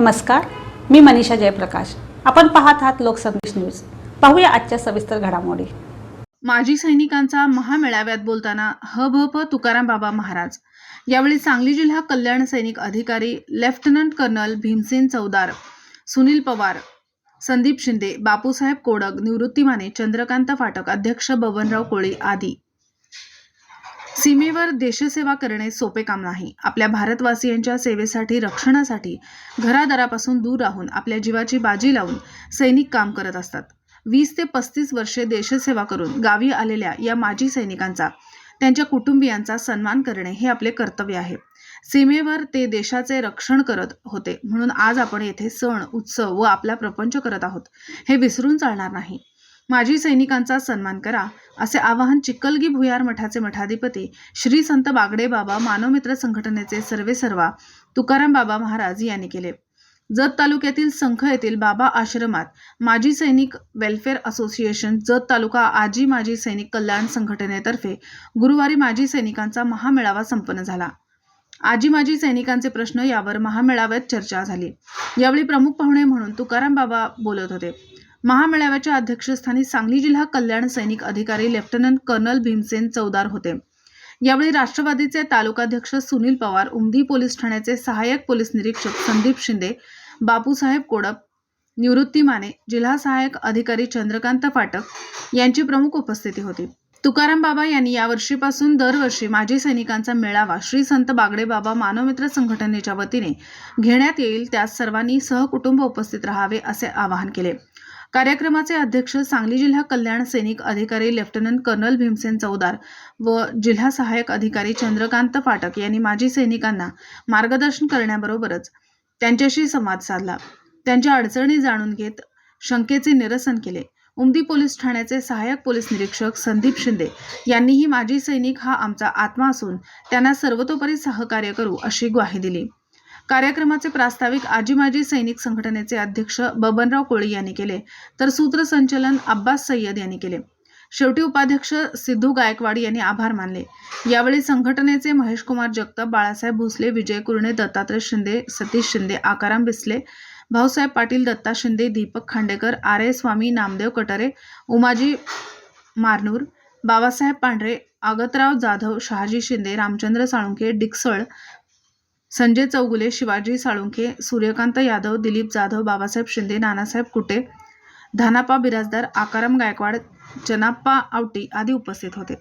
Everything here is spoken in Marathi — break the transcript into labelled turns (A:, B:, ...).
A: नमस्कार मी मनीषा जयप्रकाश. आपण पाहत आहात लोकसंदेश न्यूज. पाहूया आजच्या सविस्तर घडामोडी.
B: माजी सैनिकांचा महामेळाव्यात बोलताना ह भ प तुकाराम बाबा महाराज. यावेळी सांगली जिल्हा कल्याण सैनिक अधिकारी लेफ्टनंट कर्नल भीमसेन चौदार सुनील पवार संदीप शिंदे बापूसाहेब कोडक निवृत्ती माने चंद्रकांत फाटक अध्यक्ष बबनराव कोळी आदी. सीमेवर देशसेवा करणे सोपे काम नाही. आपल्या भारतवासियांच्या सेवेसाठी रक्षणासाठी घरादारापासून दूर राहून आपल्या जीवाची बाजी लावून सैनिक काम करत असतात. वीस ते पस्तीस वर्षे देशसेवा करून गावी आलेल्या या माजी सैनिकांचा त्यांच्या कुटुंबियांचा सन्मान करणे हे आपले कर्तव्य आहे. सीमेवर ते देशाचे रक्षण करत होते म्हणून आज आपण येथे सण उत्सव व आपला प्रपंच करत आहोत. हे विसरून चालणार नाही. माजी सैनिकांचा सन्मान करा असे आवाहन चिक्कलगी भुयार मठाचे मठाधिपती श्री संत बागडे बाबा मानवमित्र संघटनेचे सर्वेसर्वा तुकाराम बाबा महाराज यांनी केले. जत तालुक्यातील संख येथील बाबा आश्रमात माजी सैनिक वेलफेअर असोसिएशन जत तालुका आजी माजी सैनिक कल्याण संघटनेतर्फे गुरुवारी माजी सैनिकांचा महामेळावा संपन्न झाला. आजी माजी सैनिकांचे प्रश्न यावर महामेळाव्यात चर्चा झाली. यावेळी प्रमुख पाहुणे म्हणून तुकाराम बाबा बोलत होते. महामेळाव्याच्या अध्यक्षस्थानी सांगली जिल्हा कल्याण सैनिक अधिकारी लेफ्टनंट कर्नल भीमसेन चौदार होते. यावेळी राष्ट्रवादीचे तालुकाध्यक्ष सुनील पवार उमदी पोलीस ठाण्याचे सहाय्यक पोलीस निरीक्षक संदीप शिंदे बापूसाहेब कोडप निवृत्ती माने जिल्हा सहाय्यक अधिकारी चंद्रकांत फाटक यांची प्रमुख उपस्थिती होती. तुकाराम बाबा यांनी यावर्षीपासून दरवर्षी माजी सैनिकांचा मेळावा श्री संत बागडे बाबा मानवमित्र संघटनेच्या वतीने घेण्यात येईल त्यास सर्वांनी सहकुटुंब उपस्थित राहावे असे आवाहन केले. कार्यक्रमाचे अध्यक्ष सांगली जिल्हा कल्याण सैनिक अधिकारी लेफ्टनंट कर्नल भीमसेन चौदार व जिल्हा सहाय्यक अधिकारी चंद्रकांत फाटक यांनी माजी सैनिकांना मार्गदर्शन करण्याबरोबरच त्यांच्याशी संवाद साधला. त्यांच्या अडचणी जाणून घेत शंकेचे निरसन केले. उमदी पोलीस ठाण्याचे सहाय्यक पोलीस निरीक्षक संदीप शिंदे यांनीही माजी सैनिक हा आमचा आत्मा असून त्यांना सर्वतोपरी सहकार्य करू अशी ग्वाही दिली. कार्यक्रमाचे प्रास्ताविक आजी माजी सैनिक संघटनेचे अध्यक्ष बबनराव कोळी यांनी केले तर सूत्रसंचलन अब्बास सय्यद यांनी केले. शेवटी उपाध्यक्ष सिद्धू गायकवाड यांनी आभार मानले. यावेळी संघटनेचे महेशकुमार जगताप बाळासाहेब भोसले विजय कुरणे दत्तात्रय शिंदे सतीश शिंदे आकाराम बिसले भाऊसाहेब पाटील दत्ता शिंदे दीपक खांडेकर आर ए स्वामी नामदेव कटरे उमाजी मारनूर बाबासाहेब पांढरे आगतराव जाधव शहाजी शिंदे रामचंद्र साळुंखे डिकसळ संजय चौगुले शिवाजी साळुंखे सूर्यकांत यादव दिलीप जाधव बाबासाहेब शिंदे नानासाहेब कुटे धानाप्पा बिराजदार आकाराम गायकवाड जनाप्पा आवटी आदी उपस्थित होते.